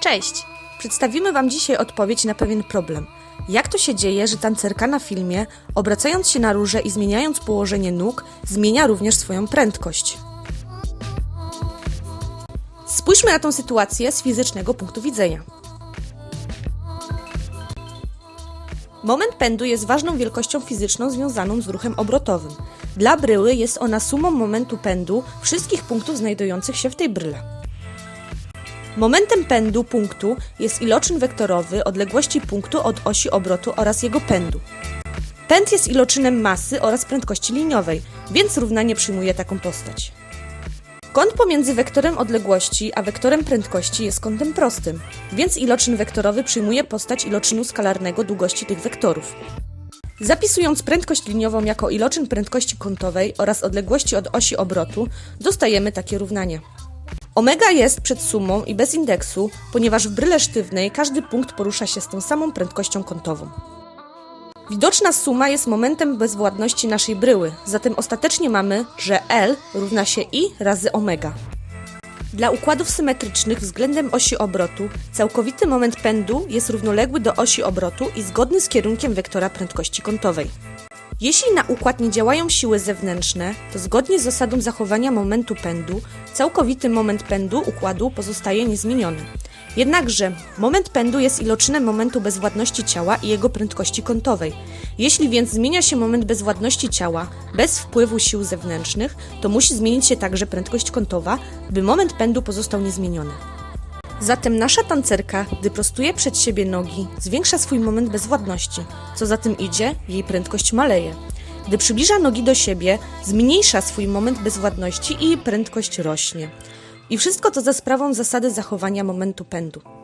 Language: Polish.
Cześć! Przedstawimy Wam dzisiaj odpowiedź na pewien problem. Jak to się dzieje, że tancerka na filmie, obracając się na róże i zmieniając położenie nóg, zmienia również swoją prędkość? Spójrzmy na tą sytuację z fizycznego punktu widzenia. Moment pędu jest ważną wielkością fizyczną związaną z ruchem obrotowym. Dla bryły jest ona sumą momentu pędu wszystkich punktów znajdujących się w tej bryle. Momentem pędu punktu jest iloczyn wektorowy odległości punktu od osi obrotu oraz jego pędu. Pęd jest iloczynem masy oraz prędkości liniowej, więc równanie przyjmuje taką postać. Kąt pomiędzy wektorem odległości a wektorem prędkości jest kątem prostym, więc iloczyn wektorowy przyjmuje postać iloczynu skalarnego długości tych wektorów. Zapisując prędkość liniową jako iloczyn prędkości kątowej oraz odległości od osi obrotu, dostajemy takie równanie. Omega jest przed sumą i bez indeksu, ponieważ w bryle sztywnej każdy punkt porusza się z tą samą prędkością kątową. Widoczna suma jest momentem bezwładności naszej bryły, zatem ostatecznie mamy, że L równa się I razy omega. Dla układów symetrycznych względem osi obrotu całkowity moment pędu jest równoległy do osi obrotu i zgodny z kierunkiem wektora prędkości kątowej. Jeśli na układ nie działają siły zewnętrzne, to zgodnie z zasadą zachowania momentu pędu, całkowity moment pędu układu pozostaje niezmieniony. Jednakże moment pędu jest iloczynem momentu bezwładności ciała i jego prędkości kątowej. Jeśli więc zmienia się moment bezwładności ciała bez wpływu sił zewnętrznych, to musi zmienić się także prędkość kątowa, by moment pędu pozostał niezmieniony. Zatem nasza tancerka, gdy prostuje przed siebie nogi, zwiększa swój moment bezwładności. Co za tym idzie, jej prędkość maleje. Gdy przybliża nogi do siebie, zmniejsza swój moment bezwładności i jej prędkość rośnie. I wszystko to za sprawą zasady zachowania momentu pędu.